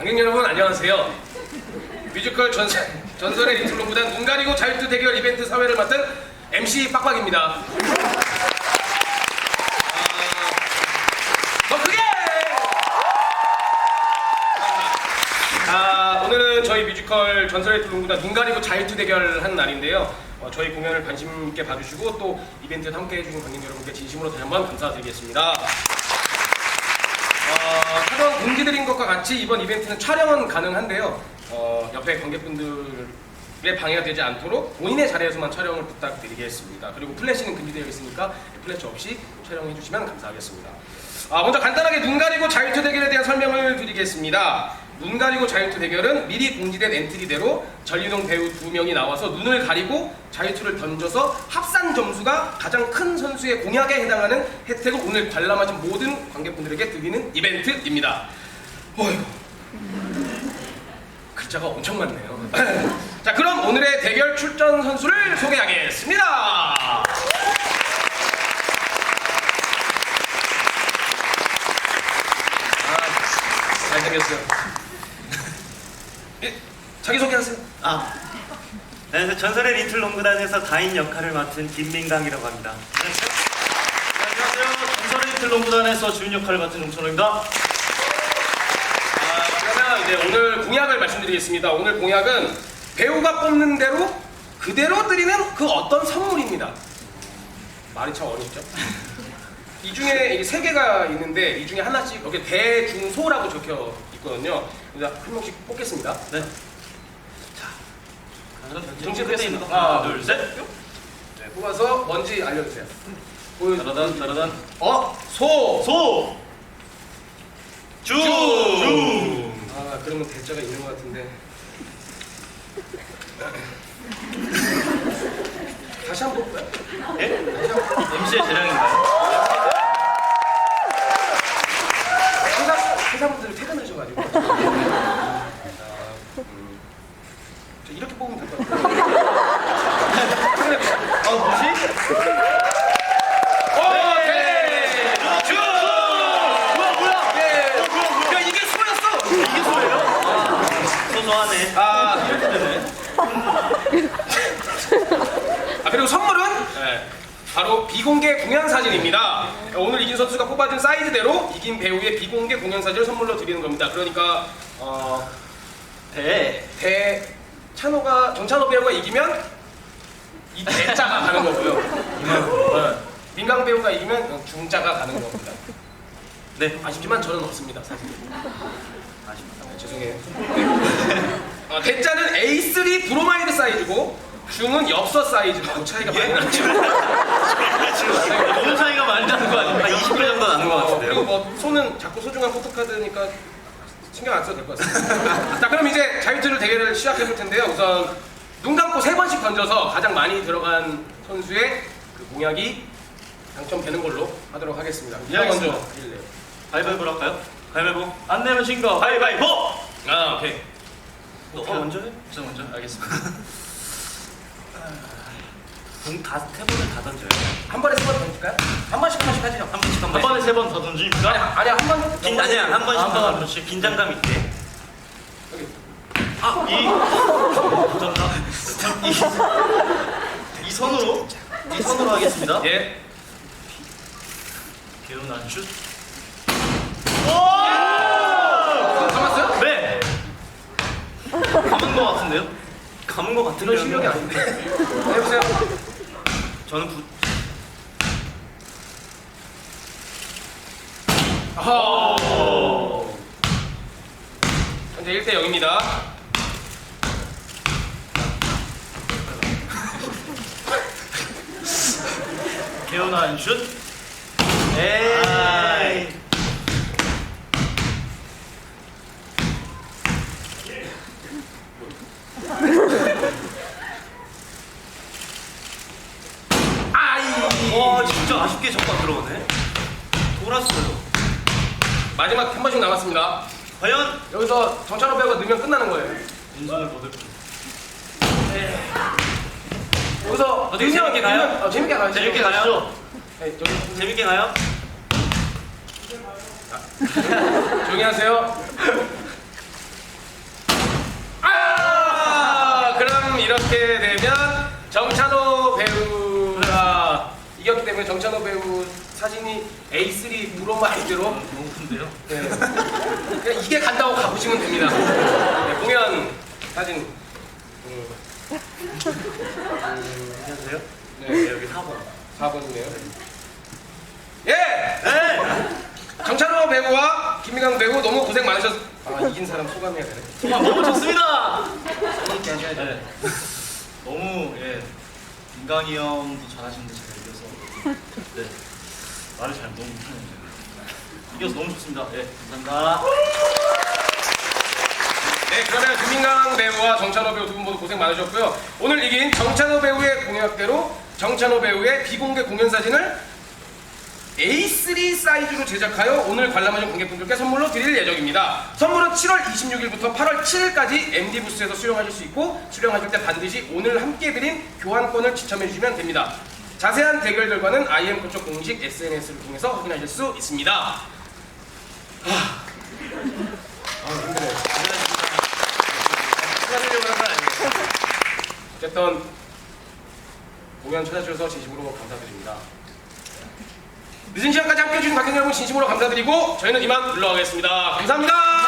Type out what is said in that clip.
관객 여러분 안녕하세요. 뮤지컬 전설, 전설의 리틀로 구단 눈 가리고 자유투 대결 이벤트 사회를 맡은 MC 빡빡입니다. 아, 더 크게! 아, 오늘은 저희 뮤지컬 전설의 리틀로 구단 눈 가리고 자유투 대결 한 날인데요. 어, 저희 공연을 관심 있게 봐주시고 또 이벤트에 함께 해 주신 관객 여러분께 진심으로 다시 한번 감사드리겠습니다. 어, 사전 공지드린 것과 같이 이번 이벤트는 촬영은 가능한데요. 어, 옆에 관객분들의 방해가 되지 않도록 본인의 자리에서만 촬영을 부탁드리겠습니다. 그리고 플래시는 금지되어 있으니까 플래시 없이 촬영해 주시면 감사하겠습니다. 아, 먼저 간단하게 눈 가리고 자유투 대결에 대한 설명을 드리겠습니다. 눈 가리고 자유투 대결은 미리 공지된 엔트리대로 전리동 배우 두 명이 나와서 눈을 가리고 자유투를 던져서 합산 점수가 가장 큰 선수의 공약에 해당하는 혜택을 오늘 관람하신 모든 관객분들에게 드리는 이벤트입니다. 어휴, 글자가 엄청 많네요. 자, 그럼 오늘의 대결 출전 선수를 소개하겠습니다. 아, 잘생겼어요. 예, 자기소개하세요. 아, 네, 저 전설의 리틀 농구단에서 다인 역할을 맡은 김민강이라고 합니다. 안녕하세요. 전설의 리틀 농구단에서 주인 역할을 맡은 용천호입니다. 아, 그러면 이제 오늘 공약을 말씀드리겠습니다. 오늘 공약은 배우가 뽑는 대로 그대로 드리는 그 어떤 선물입니다. 말이 참 어렵죠? 이 중에 이게 세 개가 있는데 이 중에 하나씩 여기 대중소라고 적혀 있거든요. 그래서 한 명씩 뽑겠습니다. 네. 정신 차리겠습니다. 하나, 둘, 셋. 네, 뽑아서 뭔지 알려주세요. 보여- 따라단, 따라단. 어, 소. 소. 주. 주. 아, 그러면 대자가 있는 것 같은데. 다시 한번 볼까요? 예? 다시 한 번. MC의 재량인가요? 회사, 회사분들 퇴근하셔가지고. 아, 음. 저 이렇게 뽑으면 될 것. 아, 뭐지? 오케이! 주. 뭐야, 뭐야? 예. 야, 이게 소였어! 이게 소예요? 소소하네. 아, 이렇게 되네. 아 그리고 선물은 네, 바로 비공개 공연 사진입니다. 오늘 이긴 선수가 뽑아준 사이즈대로 이긴 배우의 비공개 공연 사진을 선물로 드리는 겁니다. 그러니까 어, 대. 대 찬호가 정찬호 배우가 이기면 이 대자가 가는 거고요. 네, 민강 배우가 이기면 중자가 가는 겁니다. 네, 아쉽지만 저는 없습니다 사실. 아쉽다. 네, 죄송해요. 네. 어, 대자는 A3 브로마이드 사이즈고 중은 엽서 사이즈고 차이가 많이 나죠. 너무 차이가 많이 나는 거한 아닙니까? 20개 정도 나는 것 어, 그리고 같은데요. 뭐 손은 자꾸 소중한 포토카드니까 신경 안 써도 될 것 같습니다. 자 그럼 이제 자유투를 대결을 시작해 볼 텐데요. 우선 눈 감고 세 번씩 던져서 가장 많이 들어간 선수의 그 공약이 당첨되는 걸로 하도록 하겠습니다. 예, 누가 알겠습니다. 먼저 하실래요? 가위바위보로 할까요? 가위바위보. 안 내면 진 거. 가위바위보! 아 오케이. 너가 먼저 해? 저 먼저? 알겠습니다. 공다 태블을 다 던져요. 한 번에 세 번 던질까요? 한 번씩 한 번씩 하죠. 한 번씩 한 한 번씩. 번에 세 번더 아니 던집니까? 아니 한 번. 긴 아니야 한 번씩 한 번, 한한 번씩 긴장감 있게. 여기. 아, 이. 감사합니다. 이, 이 선으로? 이 선으로 하겠습니다. 예. 개운한 슛. 감았어요? 네! 감은 거 같은데요? 감은 것 같은데. 그런 실력이 아닌데. 네, 해보세요. 저는 부... 아하. 현재 1대 0입니다. 개운한 슛. 에이. 아이. 다섯 개 적고 안 들어오네. 돌았어요. 마지막 한 번씩 남았습니다. 과연 여기서 정찬호 배우가 넣으면 끝나는 거예요. 인수를 거둘 뿐. 여기서 어떻게 넣으면- 재밌게 가요? 아, 재밌게 가요. 재밌게 가요? 네, 저기 재밌게 가요? 아. 조용히 하세요. 아! 그럼 이렇게 되면 정찬호 배우가 이겼기 때문에 정찬호 배우 사진이 A3 브로마이드로 너무 큰데요? 네. 그냥 이게 간다고 가보시면 됩니다. 네, 공연 사진. 음, 안녕하세요. 네, 네, 여기 4번. 4번이네요. 예! 정찬호 배우와 김미강 배우 너무 고생 많으셨. 아 이긴 사람 소감해야 되네. 정말 너무 좋습니다. 재밌게 하셔야죠. 네. 너무 예 민강이 형도 잘하시는데 제가 이겨서 네 말을 잘 너무 못하는데 이겨서 너무 좋습니다. 예 감사합니다. 네, 그러면 김민강 배우와 정찬호 배우 두 분 모두 고생 많으셨고요. 오늘 이긴 정찬호 배우의 공약대로 정찬호 배우의 비공개 공연 사진을 A3 사이즈로 제작하여 오늘 관람하신 관객분들께 선물로 드릴 예정입니다. 선물은 7월 26일부터 8월 7일까지 MD 부스에서 수령하실 수 있고 수령하실 때 반드시 오늘 함께 드린 교환권을 지참해 주시면 됩니다. 자세한 대결 결과는 IM 코쪽 공식 SNS를 통해서 확인하실 수 있습니다. 하... 아. 어쨌든 공연 찾아주셔서 진심으로 감사드립니다. 늦은 시간까지 함께해 주신 관객 여러분 진심으로 감사드리고 저희는 이만 물러가겠습니다. 감사합니다.